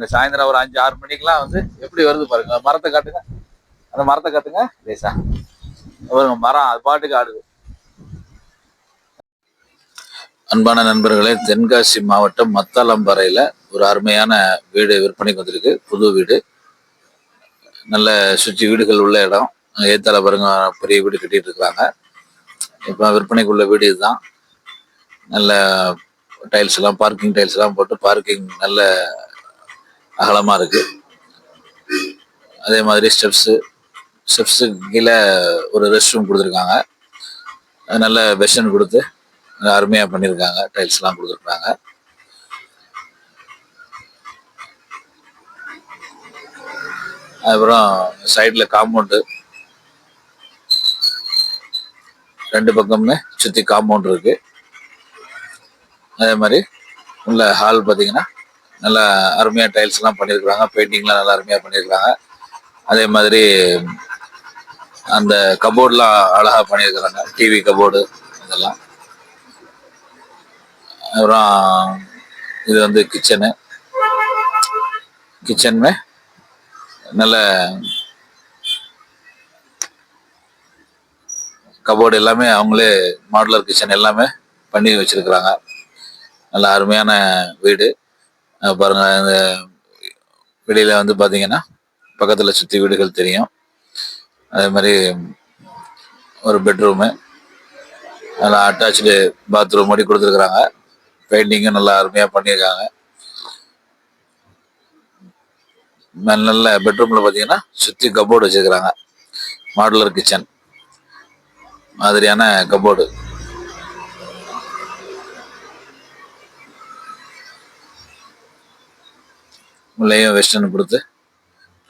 இந்த சாயந்தரம் ஒரு அஞ்சு ஆறு மணிக்கெல்லாம் வந்து எப்படி வருது பாருங்க. மரத்தை காட்டுங்க. அந்த மரத்தை காட்டுங்க. லேசா பாருங்க மரம் அது பாட்டுக்கு ஆடுது. அன்பான நண்பர்களே தென்காசி மாவட்டம் மத்தாலம்பறையில் ஒரு அருமையான வீடு விற்பனைக்கு வந்திருக்கு. புது வீடு. நல்ல சுற்றி வீடுகள் உள்ள இடம். ஏத்தால பாருங்க பெரிய வீடு கட்டிட்டு இருக்காங்க. இப்போ விற்பனைக்கு உள்ள வீடு இதுதான். நல்ல டைல்ஸ் எல்லாம் பார்க்கிங் டைல்ஸ் எல்லாம் போட்டு பார்க்கிங் நல்ல அகலமா இருக்கு. அதே மாதிரி ஸ்டெப்ஸு ஸ்டெப்ஸுக்கு கீழே ஒரு ரெஸ்ட் ரூம் கொடுத்துருக்காங்க. நல்ல பெஷன் கொடுத்து அருமையாக அருமையா பண்ணியிருக்காங்க டைல்ஸ் கொடுத்துருக்காங்க. அதுக்கப்புறம் சைடுல காம்பவுண்டு ரெண்டு பக்கமுமே சுத்தி காம்பவுண்ட் இருக்கு. அதே மாதிரி உள்ள ஹால் பார்த்தீங்கன்னா நல்லா அருமையா டைல்ஸ் பண்ணியிருக்கிறாங்க பெயிண்டிங்லாம் நல்லா அருமையா பண்ணியிருக்கிறாங்க அதே மாதிரி அந்த கபோர்டெலாம் அழகா பண்ணியிருக்கிறாங்க டிவி கபோர்டு இதெல்லாம் அப்புறம் இது வந்து கிச்சனு கிச்சனுமே நல்ல கபோர்டு எல்லாமே அவங்களே மாடுலர் கிச்சன் எல்லாமே பண்ணி வச்சிருக்கிறாங்க. நல்ல அருமையான வீடு. பாருங்க இந்த வெளியில வந்து பாத்தீங்கன்னா பக்கத்துல சுத்தி வீடுகள் தெரியும். அதே மாதிரி ஒரு பெட்ரூமு நல்லா அட்டாச்சு பாத்ரூம் மாதிரி கொடுத்துருக்குறாங்க. பெயிண்டிங்கும் நல்லா அருமையாக பண்ணியிருக்காங்க. நல்ல- பெட்ரூமில் பெட்ரூம்ல சுற்றி சுத்தி கபோர்டு வச்சிருக்கிறாங்க. மாடுலர் கிச்சன் மாதிரியான கபோர்டு முல்லையும் வெஸ்டர்ன் கொடுத்து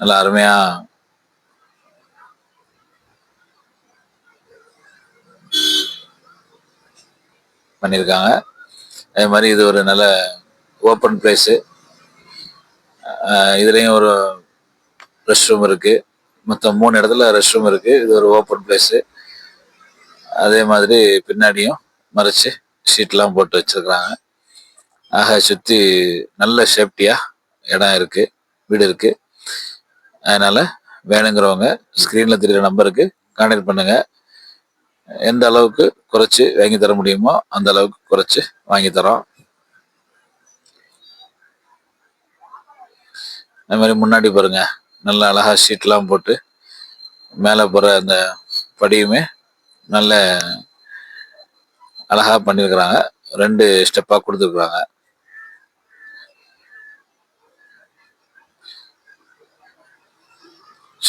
நல்லா அருமையா பண்ணியிருக்காங்க. அதே மாதிரி இது ஒரு நல்ல ஓப்பன் பிளேஸு இதுலேயும் ஒரு ரெஸ்ட் ரூம் இருக்கு. மொத்தம் மூணு இடத்துல ரெஸ்ட் ரூம் இருக்கு. இது ஒரு ஓப்பன் பிளேஸு அதே மாதிரி பின்னாடியும் மறைச்சு ஷீட்லாம் போட்டு வச்சிருக்கிறாங்க. ஆக சுற்றி நல்ல சேஃப்டியாக இடம் இருக்கு வீடு இருக்கு. அதனால வேணுங்கிறவங்க ஸ்க்ரீனில் தெரியுற நம்பருக்கு கான்டாக்ட் பண்ணுங்க. எந்த அளவுக்கு குறைச்சி வாங்கி தர முடியுமோ அந்த அளவுக்கு குறைச்சி வாங்கி தரோம். அது மாதிரி முன்னாடி பாருங்க நல்ல அழகா ஷீட்லாம் போட்டு மேலே போகிற அந்த படியுமே நல்ல அழகா பண்ணியிருக்கிறாங்க ரெண்டு ஸ்டெப்பாக கொடுத்துருக்குறாங்க.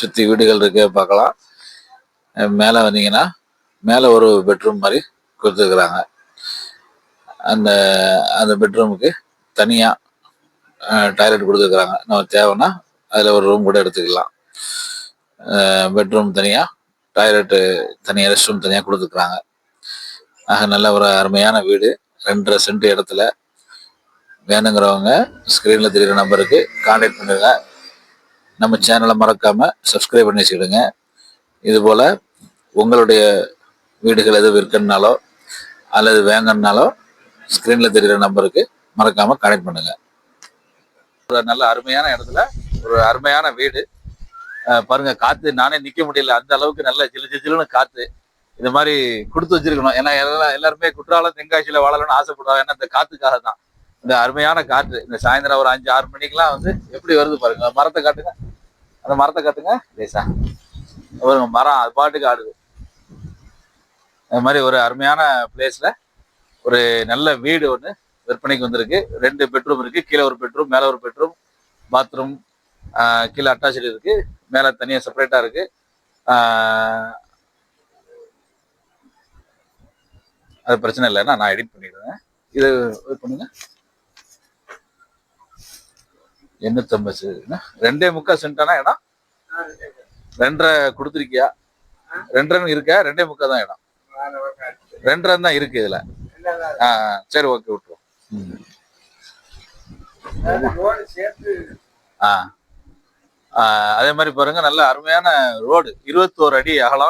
சுற்றி வீடுகள் இருக்கு பார்க்கலாம். மேலே வந்தீங்கன்னா மேலே ஒரு பெட்ரூம் மாதிரி கொடுத்துருக்குறாங்க. அந்த அந்த பெட்ரூமுக்கு தனியாக டாய்லெட் கொடுத்துருக்குறாங்க. நம்ம தேவைன்னா அதில் ஒரு ரூம் கூட எடுத்துக்கலாம். பெட்ரூம் தனியாக டாய்லெட்டு தனியாக ரெஸ்ட் ரூம் தனியாக கொடுத்துருக்குறாங்க. ஆக நல்ல ஒரு அருமையான வீடு. ரெண்டரை சென்ட் இடத்துல. வேணுங்கிறவங்க ஸ்க்ரீனில் தெரியுற நம்பருக்கு கான்டாக்ட் பண்ணுங்க நம்ம சேனலை மறக்காம சப்ஸ்கிரைப் பண்ணி வச்சுக்கிடுங்க. இதுபோல் உங்களுடைய வீடுகள் எது விற்கணுனாலோ அல்லது வேங்கணுனாலோ ஸ்க்ரீனில் தெரிகிற நம்பருக்கு மறக்காமல் கனெக்ட் பண்ணுங்கள் ஒரு நல்ல அருமையான இடத்துல ஒரு அருமையான வீடு. பாருங்கள் பாருங்க நானே நிற்க முடியல. அந்த அளவுக்கு நல்ல ஜிலு ஜிலு ஜிலுன்னு காத்து. இது மாதிரி கொடுத்து வச்சிருக்கணும். ஏன்னா எல்லாம் எல்லாருமே குற்றாலம் தென்காசியில் வாழணும்னு ஆசைப்படுவாங்க ஏன்னா இந்த காற்றுக்காக தான். இந்த அருமையான காற்று இந்த சாயந்தரம் ஒரு அஞ்சு ஆறு மணிக்கெல்லாம் வந்து எப்படி வருது பாருங்க. மரத்தை காட்டுங்க. அந்த மரத்தை கத்துங்க லேசா ஒரு மரம் அது பாட்டுக்கு ஆடுது. அது மாதிரி ஒரு அருமையான பிளேஸ்ல ஒரு நல்ல வீடு ஒன்று விற்பனைக்கு வந்திருக்கு. ரெண்டு பெட்ரூம் இருக்கு. கீழே ஒரு பெட்ரூம் மேலே ஒரு பெட்ரூம் பாத்ரூம் கீழே அட்டாச்சு இருக்கு. மேலே தனியாக செப்பரேட்டா இருக்கு. அது பிரச்சனை இல்லைன்னா நான் எடிட் பண்ணிடுவேன் இது பண்ணுங்க. எண்ணூத்தம்பது என்ன? ரெண்டே முக்கா சென்டானா இடம்? ரெண்டரை கொடுத்துருக்கியா? ரெண்டரை இருக்கா? ரெண்டே முக்கா தான் இடம். ரெண்டரை தான் இருக்கு இதுல. ஆ சரி ஓகே விட்டுருவோம். ஆ, அதே மாதிரி பாருங்க நல்ல அருமையான ரோடு. இருபத்தோரு அடி அகலம்.